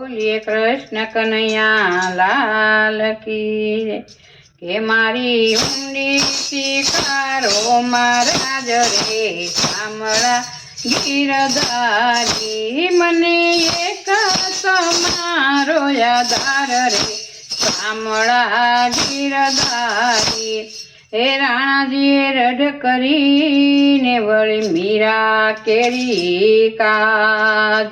બોલીએ, કૃષ્ણ કનૈયા, લાલ કી કે મારી ઊંડી શિકારો મારા જરે સાંભળા ગીરધારી, મને એક સમારો યાદાર રે. સાંભળા ગીરધારી હે રાણાજીએ રડ કરીને વળી મીરા કેરી કાજ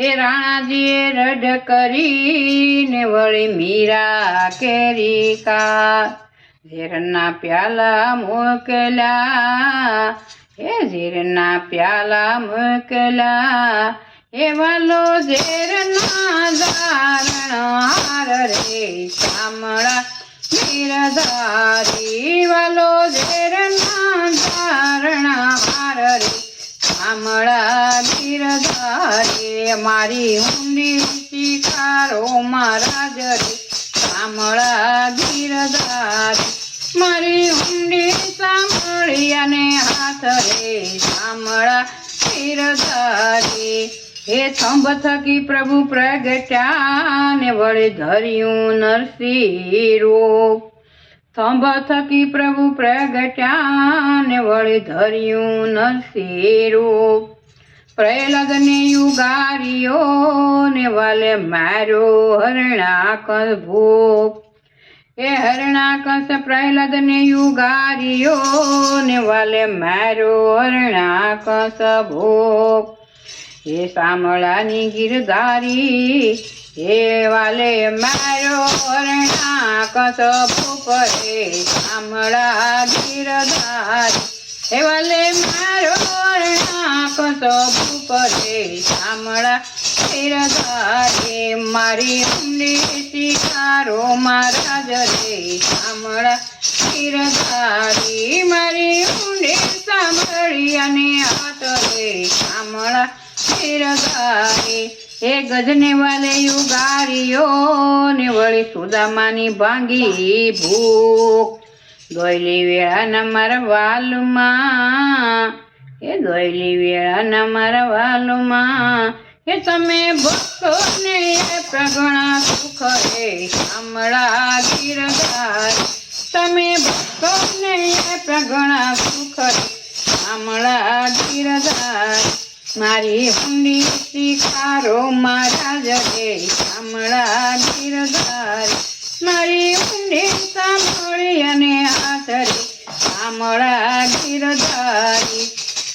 હે રાણાજીએ રડ કરીને વળી મીરા કેરી કા ઝેરના પ્યાલા મોકલ્યા હે ઝેરના પ્યાલા મોકલ્યા. એ વાલો ઝેરના ધારણ હાર રે શામળા ગીરધારી વાલો ઝેરના ધારણ હાર રે આમળા ગીરધારે મારી ઊંડી શિકારો મહારાજ રે આમળા ગીરધારે મારી ઊંડી સાંભળી અને હાથ રે, સાંભળા ગીરધારે હે થંભ થકી પ્રભુ પ્રગટ્યા ને વળે ધર્યું નરસિંહ. રૂપ થંભ થકી પ્રભુ પ્રગટ્યા ને વળે ધર્યું નરસિંહ. રૂપ પ્રહલાદ ને યુગારીઓ ને વાલે માર્યો હરણાકસ ભૂપ એ હરણાકસ પ્રહલાદને યુગારીઓ ને વાલે માર્યો હરણાકસ ભૂપ હે સામળાની ગીરધારી હે વાલે મારો હરણા કસ ભૂપરે સામળા ગીરધારી હે વાલે મારો હરણા કસ ભૂપરે સામળા ગીરધારી મારી ઊંડી શિકારો મહારાજ રે સામળા ગીરધારી મારી સાંભળી અને હાથ રે સામળા ગીરધારી હે ગજને વાલે યુગારીઓ, ને વળી સુદામાની ભાંગી ભૂખ. ગયેલી વેળાના મારા વાલુમાં હે દોયલી વેળાના મારા વાલુમાં. એ તમે ભક્તો ને પ્રગણા સુખ રે શામળા ગીરધાર તમે ભક્તો ને પ્રગણા સુખ રે શામળા ગીરધાર મારી હુંડી શિખારો મારા જગે શામળા ગીરધાર મારી હુંડી સાંભળી અને આધરે શામળા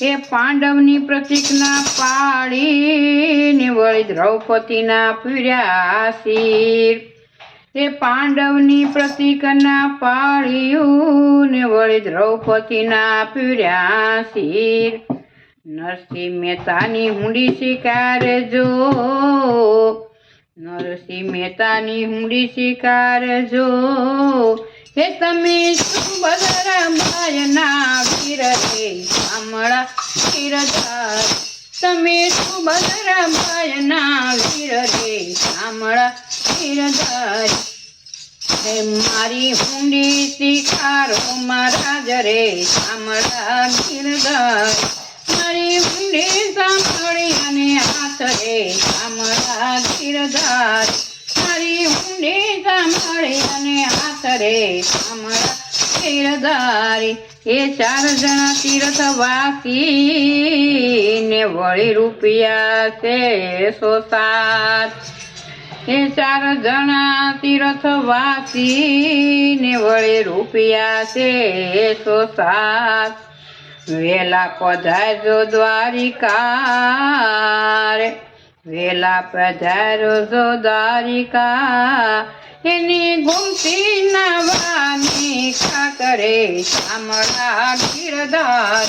એ પાંડવની પ્રતિજ્ઞા પાડીને વળી દ્રૌપદીના પીડ્યા શિર. એ પાંડવની પ્રતિજ્ઞા પાડ્યું ને વળી દ્રૌપદીના પીડ્યા શિર. નરસિંહ મહેતાની હુંડી શિકારજો નરસિંહ મહેતાની હુંડી શિકારજો હે તમે સુભદ્રમાયના વીર રે શામળા ગીરધાર તમે સુભદ્રમાયના વીર રે શામળા ગીરધાર હે મારી હુંડી શિખારો મહારાજ રે શામળા ગીરધાર મારી હુંડી સાંભળી અને હાથ રે શામળા ગીરધાર મારી ઊંડી સાંભળી અને હાથ રે શામળા ગીરધારી એ ચાર જણા તીર્થવાસી ને વળી રૂપિયા છે સો સાત એ ચાર જણા તીર્થવાસી ને વળી રૂપિયા છે સો સાત વેલા પધારજો દ્વારિકા રે વેલા પધારો જો દ્વારિકા, એની ગુમતી નવાની ખાતરે શામળા ગીરધાર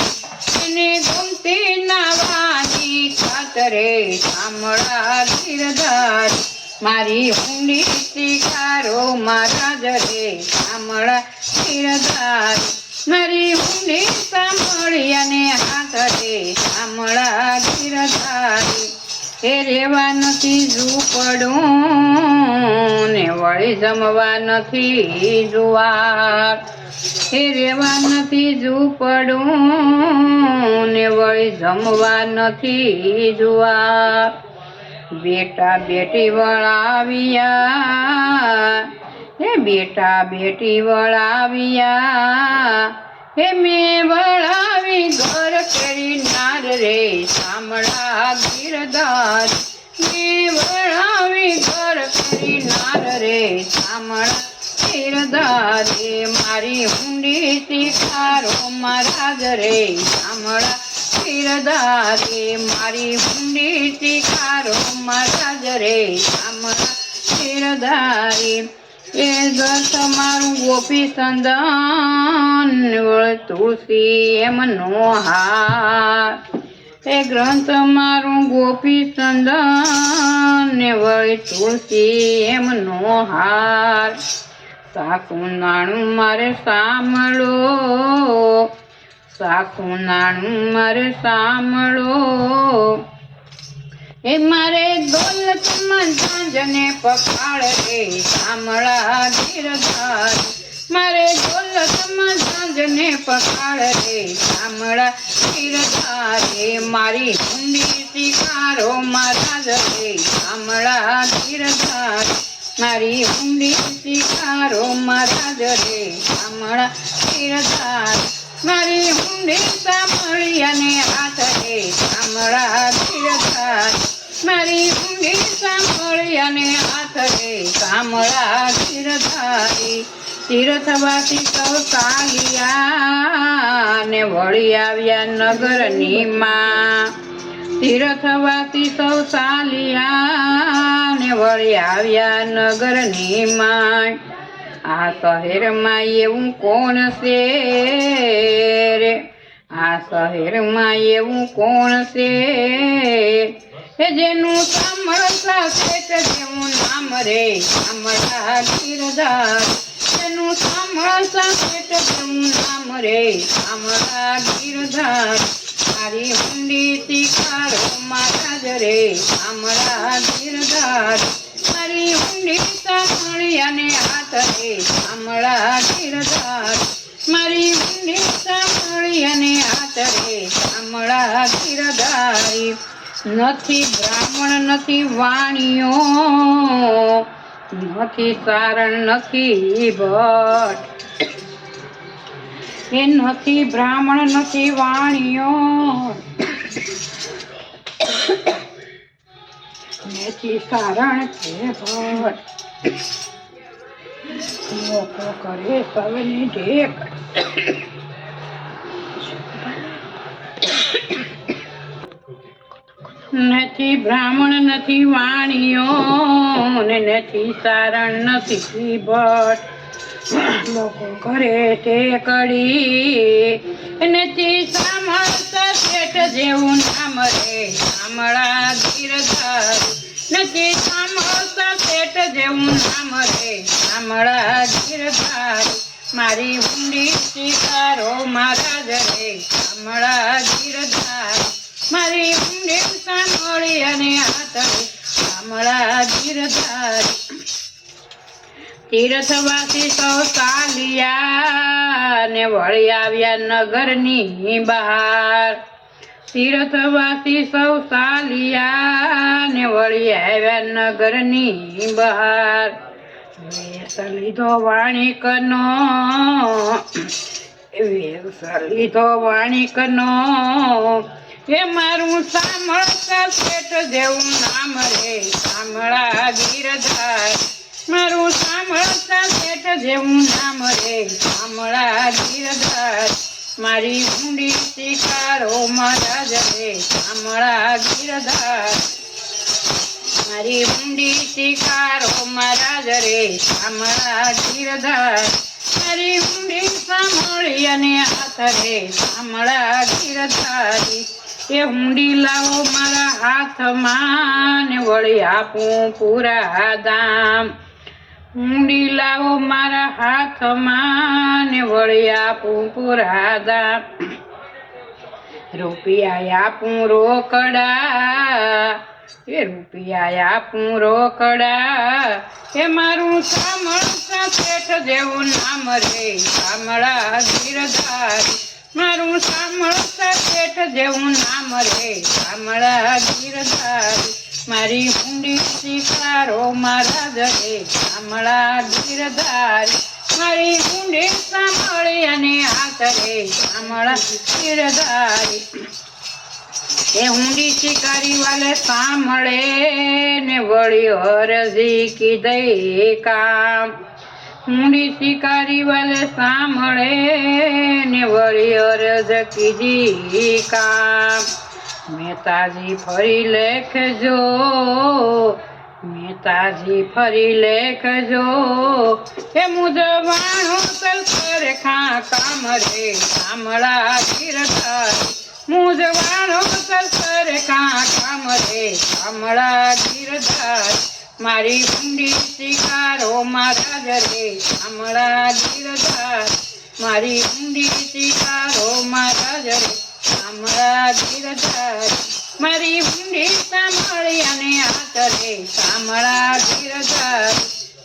એની ગુમતી નવાની ખાતરે શામળા ગીરધાર મારી હુંડી શિકારો, મારા જરે શામળા ગીરધાર એ રેવા નથી ઝૂપડું ને વળી જમવા નથી જુવાર. એ રેવા નથી ઝૂપડું ને વળી જમવા નથી જુવાર. બેટા બેટી વળાવ્યા, એ બેટા બેટી વળાવ્યા હે મેં વળાવી ઘર કરી નાર રે સાંભળા ગીરધાર મેં વળાવી ઘર કરી નાર રે સાંભળા ગીરધારે મારી ઊંડી શિકારો મહારાજ રે સાંભળા ગીરધારે મારી ઊંડી શિકારો મહારાજ રે સાંભળા ગીરધારી એ ગત મારું ગોપી સંદન તુલસી એમનો હાર. એ ગ્રંથ મારું ગોપી સંદન ને વળી તુલસી એમનો હાર. સાકું નાણું મારે સાંભળો. સાકું નાણું મારે સાંભળો. એ મારે દોલતમાં પખાળ રે સાંભળા ગીરધાર. મારે દોલતમાં સાંજને પખાડ રે સાંભળા ગીરધાર. એ મારી ઊંડી શિકારો મારા રે સાંભળા ગીરધાર. મારી ઊંડી શિકારો મારા રે સાંભળા ગીરધાર. મારી ઊંડી સાંભળી અને હાથ રે સાંભળા ગીરધાર. મારી ઊંડી સાંભળી અને આથરે કામળા સાંભળા ગીરધારી તીર્થવાસી સૌ ચાલ્યા ને વળી આવ્યા નગરની માં. તીર્થવાસી સૌ ચાલ્યા ને વળી આવ્યા નગરની માં. આ શહેરમાં એવું કોણ છે રે? આ શહેરમાં એવું કોણ છે કે જેનું સાંભળતા શેઠ જેવું નામ રે સાંભળા ગીરધાર. જેનું સાંભળતા શેઠ જેવું નામ રે સાંભળા ગીરધાર. મારી હુંડી શિકારો મહારાજ રે સાંભળા ગીરધાર. મારી હુંડી સાંભળી અને હાથ રે સાંભળા ગીરધાર. મારી હુંડી સાંભળી અને હાથ રે સાંભળા ગીરધારી. નથી, બ્રાહ્મણ નથી, વાણીઓ નથી, સારણ નથી, ભટ્ટ. એ નથી, બ્રાહ્મણ નથી, વાણીઓ. નથી, સારણ છે, ભટ્ટ. લોકો કરે સૌની ઢેક નથી, બ્રાહ્મણ નથી, વાણીઓ ને નથી, સારણ નથી, ભટ્ટ. લોકો કરે તે કડી નથી સાંભળતા શેઠ જેવું નામ રે સાંભળા ગીરધાર. નથી સાંભળતા શેઠ જેવું નામ રે સાંભળા ગીરધાર. મારી ઊંડી શિકારો મહારાજ રે સાંભળા ગીરધાર. મારી ઊંડી સાંભળી અને હાથ સાંભળા ગીરધાર. તીર્થવાસી સૌ ચાલ્યા ને વળી આવ્યા નગરની બહાર. તીર્થવાસી સૌ ચાલ્યા ને વળી આવ્યા નગરની બહાર. વેસ લીધો વાણિકનો વેસ લીધો વાણિકનો એ મારું સાંભળતા શેઠ જેવું નામ રે, સાંભળા ગીરધાર. મારું સાંભળતા શેઠ જેવું નામ રે, સાંભળા ગીરધાર. મારી ઊંડી શિકારો મહારાજ રે સાંભળા ગીરધાર. મારી ઊંડી શિકારો મહારાજ રે સાંભળા ગીરધાર. મારી ઊંડી સાંભળી અને હાથ રે સાંભળા ગીરધારી. એ હુંડી લાવો મારા હાથમાં ને વળી આપું પૂરા દામ હુંડી લાવો મારા હાથમાં ને વળી આપું પૂરા દામ રૂપિયા આપું રોકડા, એ રૂપિયા આપું રોકડા. એ મારું સાંભળતા શેઠ જેવું નામ રે, સામળા ગીરધારી. મારું સાંભળતા શેઠ જેવું નામ રે, સાંભળા ગીરધાર, મારી ઊંડી શિકારો મારા જરે સાંભળા ગીરધારી, મારી ઊંડી સાંભળી અને આચરે સાંભળા ગીરધારી. એ ઊંડી શિકારી વાલે સાંભળે ને વળી હરજી કીધે કામ. ઊંડી શિકારી વાલે સાંભળે ને વળી અરજ કીધી કામ. મેતાજી ફરી લેખજો મેતાજી ફરી લેખજો. એ મુજવાણો સલસર ખા કામ રે કામળા ગીરધારી. મુજવાણો સલસર ખા કામ રે, સાંભળા ગીરધારી. મારી ઊંડી શિકારો મારા ઘરે શામળા ગીરધાર. મારી ઊંડી શિકારો મારા ઘરે શામળા ગીરધાર. મારી ઊંડી સાંભળી અને આચરે શામળા ગીરધાર.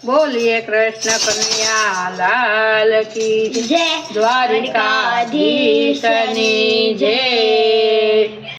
બોલીએ કૃષ્ણ કન્યા લાલ કી જય દ્વારિકાધીશની જય.